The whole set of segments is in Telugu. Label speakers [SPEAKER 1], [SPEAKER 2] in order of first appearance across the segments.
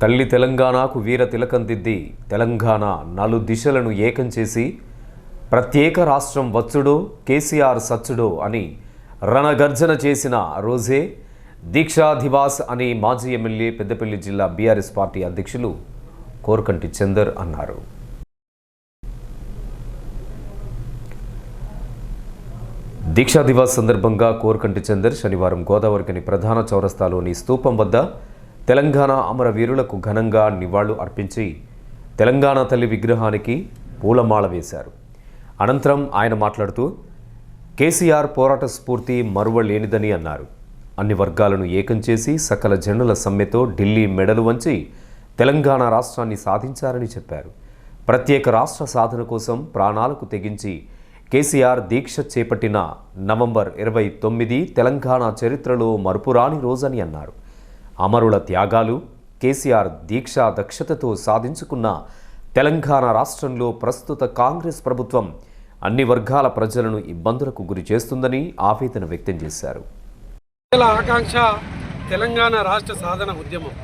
[SPEAKER 1] తల్లి తెలంగాణకు వీర తిలకం దిద్ది తెలంగాణ నలు దిశలను ఏకం చేసి ప్రత్యేక రాష్ట్రం వచ్చుడో కేసీఆర్ సచ్చుడో అని రణగర్జన చేసిన రోజే దీక్షాధివాస్ అని మాజీ ఎమ్మెల్యే పెద్దపల్లి జిల్లా బీఆర్ఎస్ పార్టీ అధ్యక్షులు కోరకంటి చందర్ అన్నారు. దీక్షా దివాస్ సందర్భంగా కోరకంటి చందర్ శనివారం గోదావరికని ప్రధాన చౌరస్తాలోని స్తూపం వద్ద తెలంగాణ అమరవీరులకు ఘనంగా నివాళులు అర్పించి తెలంగాణ తల్లి విగ్రహానికి పూలమాల వేశారు. అనంతరం ఆయన మాట్లాడుతూ కేసీఆర్ పోరాట స్ఫూర్తి మరువలేనిదని అన్నారు. అన్ని వర్గాలను ఏకం చేసి సకల జనుల సమ్మెతో ఢిల్లీ మెడలు వంచి తెలంగాణ రాష్ట్రాన్ని సాధించారని చెప్పారు. ప్రత్యేక రాష్ట్ర సాధన కోసం ప్రాణాలకు తెగించి కేసీఆర్ దీక్ష చేపట్టిన నవంబర్ ఇరవై తొమ్మిది తెలంగాణ చరిత్రలో మరుపురాని రోజని అన్నారు. అమరుల త్యాగాలు కేసీఆర్ దీక్షా దక్షతతో సాధించుకున్న తెలంగాణ రాష్ట్రంలో ప్రస్తుత కాంగ్రెస్ ప్రభుత్వం అన్ని వర్గాల ప్రజలను ఇబ్బందులకు గురి చేస్తుందని ఆవేదన వ్యక్తం చేశారు.
[SPEAKER 2] ప్రజల ఆకాంక్ష తెలంగాణ రాష్ట్ర సాధన ఉద్యమం.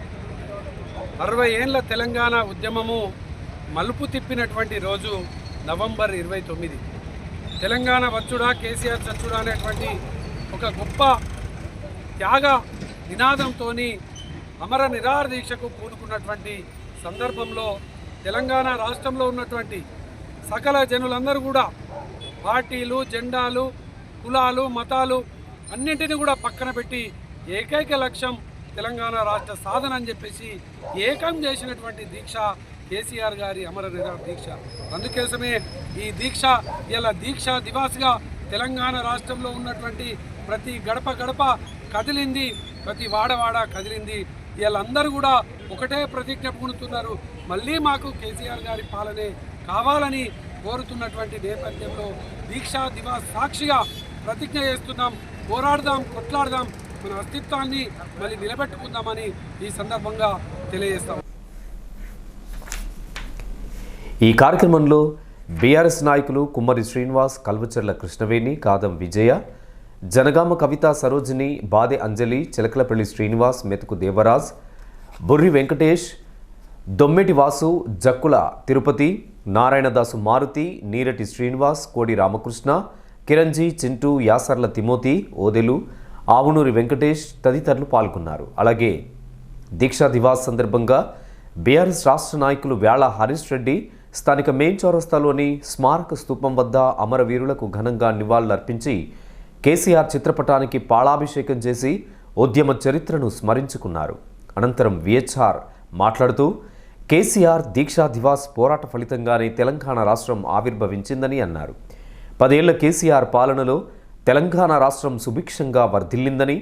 [SPEAKER 2] అరవై ఏళ్ళ తెలంగాణ ఉద్యమము మలుపు తిప్పినటువంటి రోజు నవంబర్ ఇరవై తొమ్మిది. తెలంగాణ వచ్చుడా కేసీఆర్ చచ్చుడా అనేటువంటి ఒక గొప్ప త్యాగ నినాదంతో అమర నిరాహార దీక్షకు పూనుకున్నటువంటి సందర్భంలో తెలంగాణ రాష్ట్రంలో ఉన్నటువంటి సకల జనులందరూ కూడా పార్టీలు జెండాలు కులాలు మతాలు అన్నింటినీ కూడా పక్కన పెట్టి ఏకైక లక్ష్యం తెలంగాణ రాష్ట్ర సాధన అని చెప్పేసి ఏకం చేసినటువంటి దీక్ష కేసీఆర్ గారి అమర నిరాహార దీక్ష అందుకోసమే ఈ దీక్ష ఇలా దీక్ష దివాస్గా తెలంగాణ రాష్ట్రంలో ఉన్నటువంటి ప్రతి గడప గడప కదిలింది. ప్రతి వాడవాడ కదిలింది. వీళ్ళందరూ కూడా ఒకటే ప్రతిజ్ఞ పూనుతున్నారు. మళ్ళీ మాకు కేసీఆర్ గారి పాలనే కావాలని కోరుతున్నటువంటి నేపథ్యంలో దీక్షా దివాస్ సాక్షిగా ప్రతిజ్ఞ చేస్తున్నాం. పోరాడదాం కొట్లాడదాం. మన అస్తిత్వాన్ని మళ్ళీ నిలబెట్టుకుందామని ఈ సందర్భంగా తెలియజేస్తాం.
[SPEAKER 1] ఈ కార్యక్రమంలో బీఆర్ఎస్ నాయకులు కుమ్మరి శ్రీనివాస్ కల్వచర్ల కృష్ణవేణి కాదం విజయ జనగామ కవిత సరోజిని బాదే అంజలి చిలకలపల్లి శ్రీనివాస్ మెతుకు దేవరాజ్ బుర్రి వెంకటేష్ దొమ్మెటి వాసు జక్కుల తిరుపతి నారాయణదాసు మారుతి నీరటి శ్రీనివాస్ కోడి రామకృష్ణ కిరంజీ చింటూ యాసర్ల తిమోతి ఓదెలు ఆవునూరి వెంకటేష్ తదితరులు పాల్గొన్నారు. అలాగే దీక్షా దివాస్ సందర్భంగా బీఆర్ఎస్ రాష్ట్ర నాయకులు వేళ హరీష్ రెడ్డి స్థానిక మెయిన్ చౌరస్తాలోని స్మారక స్తూపం వద్ద అమరవీరులకు ఘనంగా నివాళులర్పించి కేసీఆర్ చిత్రపటానికి పాళాభిషేకం చేసి ఉద్యమ చరిత్రను స్మరించుకున్నారు. అనంతరం విహెచ్ఆర్ మాట్లాడుతూ కేసీఆర్ దీక్షా దివాస్ పోరాట ఫలితంగానే తెలంగాణ రాష్ట్రం ఆవిర్భవించిందని అన్నారు. పదేళ్ళ కేసీఆర్ పాలనలో తెలంగాణ రాష్ట్రం సుభిక్షంగా వర్ధిల్లిందని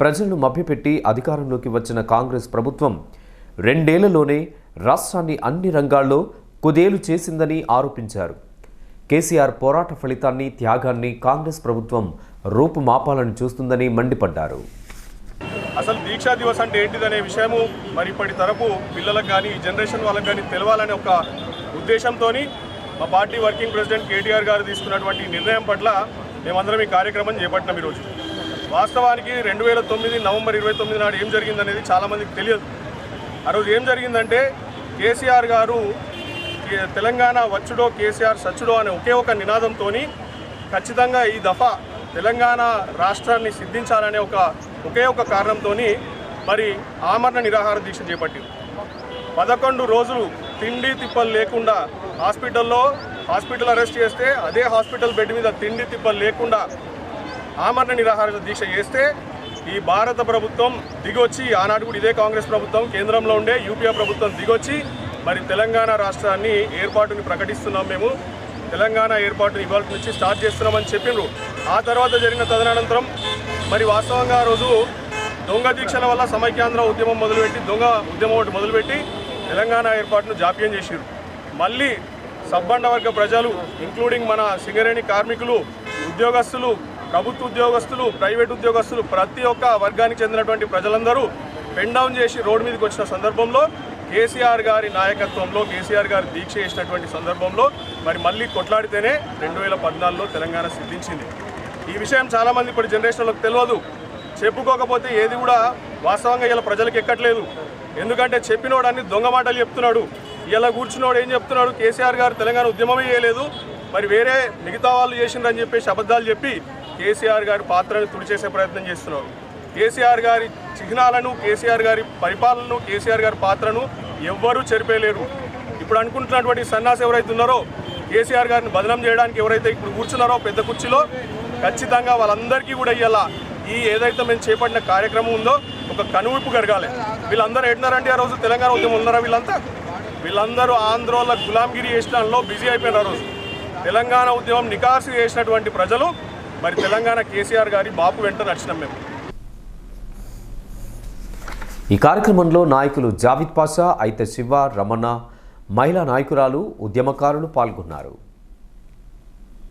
[SPEAKER 1] ప్రజలను మభ్యపెట్టి అధికారంలోకి వచ్చిన కాంగ్రెస్ ప్రభుత్వం రెండేళ్ళలోనే రాష్ట్రాన్ని అన్ని రంగాల్లో కుదేలు చేసిందని ఆరోపించారు. కేసీఆర్ పోరాట ఫలితాన్ని త్యాగాన్ని కాంగ్రెస్ ప్రభుత్వం రూపుమాపాలని చూస్తుందని మండిపడ్డారు.
[SPEAKER 3] అసలు దీక్షా దివస్ అంటే ఏంటిదనే విషయము మరి ఇప్పటి తరపు పిల్లలకు కానీ ఈ జనరేషన్ వాళ్ళకి కానీ తెలవాలనే ఒక ఉద్దేశంతో మా పార్టీ వర్కింగ్ ప్రెసిడెంట్ కేటీఆర్ గారు తీసుకున్నటువంటి నిర్ణయం పట్ల మేమందరం ఈ కార్యక్రమం చేపట్టినాం ఈరోజు. వాస్తవానికి రెండు వేల తొమ్మిది నవంబర్ ఇరవై తొమ్మిది నాడు ఏం జరిగిందనేది చాలామందికి తెలియదు. ఆ రోజు ఏం జరిగిందంటే కేసీఆర్ గారు తెలంగాణ వచ్చుడో కేసీఆర్ సచ్చుడో అనే ఒకే ఒక నినాదంతో ఖచ్చితంగా ఈ దఫా తెలంగాణ రాష్ట్రాన్ని సిద్ధించాలనే ఒక ఒకే ఒక కారణంతో మరి ఆమరణ నిరాహార దీక్ష చేపట్టింది పదకొండు రోజులు తిండి తిప్పలు లేకుండా హాస్పిటల్లో హాస్పిటల్ అరెస్ట్ చేస్తే అదే హాస్పిటల్ బెడ్ మీద తిండి తిప్పలు లేకుండా ఆమరణ నిరాహార దీక్ష చేస్తే ఈ భారత ప్రభుత్వం దిగొచ్చి ఆనాడు కూడా ఇదే కాంగ్రెస్ ప్రభుత్వం కేంద్రంలో ఉండే యూపీఏ ప్రభుత్వం దిగొచ్చి మరి తెలంగాణ రాష్ట్రాన్ని ఏర్పాటుని ప్రకటిస్తున్నాం మేము. తెలంగాణ ఏర్పాటుని ఇవాళ నుంచి స్టార్ట్ చేస్తున్నామని చెప్పిండ్రు ఆ తర్వాత జరిగిన తదనంతరం మరి వాస్తవంగా ఆ రోజు దొంగ దీక్షల వల్ల సమైక్యాంధ్ర ఉద్యమం మొదలుపెట్టి దొంగ ఉద్యమం ఒకటి మొదలుపెట్టి తెలంగాణ ఏర్పాటును జాప్యం చేసిరు మళ్ళీ సబ్బండ వర్గ ప్రజలు ఇంక్లూడింగ్ మన సింగరేణి కార్మికులు ఉద్యోగస్తులు ప్రభుత్వ ఉద్యోగస్తులు ప్రైవేట్ ఉద్యోగస్తులు ప్రతి ఒక్క వర్గానికి చెందినటువంటి ప్రజలందరూ పెన్ డౌన్ చేసి రోడ్డు మీదకి వచ్చిన సందర్భంలో కేసీఆర్ గారి నాయకత్వంలో కేసీఆర్ గారు దీక్ష చేసినటువంటి సందర్భంలో మరి మళ్ళీ కొట్లాడితేనే రెండు వేల పద్నాలుగులో తెలంగాణ సిద్ధించింది. ఈ విషయం చాలామంది ఇప్పుడు జనరేషన్లకు తెలియదు చెప్పుకోకపోతే ఏది కూడా వాస్తవంగా ఇలా ప్రజలకు ఎక్కట్లేదు. ఎందుకంటే చెప్పినోడన్ని దొంగ మాటలు చెప్తున్నాడు. ఇలా కూర్చున్నోడు ఏం చెప్తున్నాడు? కేసీఆర్ గారు తెలంగాణ ఉద్యమమే చేయలేదు. మరి వేరే మిగతా వాళ్ళు చేసిండ్రని చెప్పేసి అబద్ధాలు చెప్పి కేసీఆర్ గారి పాత్రను తుడిచేసే ప్రయత్నం చేస్తున్నారు. కేసీఆర్ గారి చిహ్నాలను కేసీఆర్ గారి పరిపాలనను కేసీఆర్ గారి పాత్రను ఎవ్వరూ చెరిపేయలేరు. ఇప్పుడు అనుకుంటున్నటువంటి సన్నాసి ఎవరైతే ఉన్నారో కేసీఆర్ గారిని బదనం చేయడానికి ఎవరైతే ఇప్పుడు కూర్చున్నారో పెద్ద కుర్చీలో ఖచ్చితంగా వాళ్ళందరికీ కూడా ఇవాళ ఈ ఏదైతే మేము చేపట్టిన కార్యక్రమం ఉందో ఒక కనువిప్పు కరగాలి వీళ్ళందరూ ఎడినారండి ఆ రోజు తెలంగాణ ఉద్యమం ఉన్నారా వీళ్ళంతా? వీళ్ళందరూ ఆంధ్రోళ్ళ గులాంగిరి చేసినలో బిజీ అయిపోయినారు ఆ రోజు. తెలంగాణ ఉద్యమం నికాసు చేసినటువంటి ప్రజలు మరి తెలంగాణ కేసీఆర్ గారి బాపు వెంట నచ్చినాం మేము.
[SPEAKER 1] ఈ కార్యక్రమంలో నాయకులు జావిద్ పాషా అయితే శివ రమణ మహిళా నాయకురాలు ఉద్యమకారులు పాల్గొన్నారు.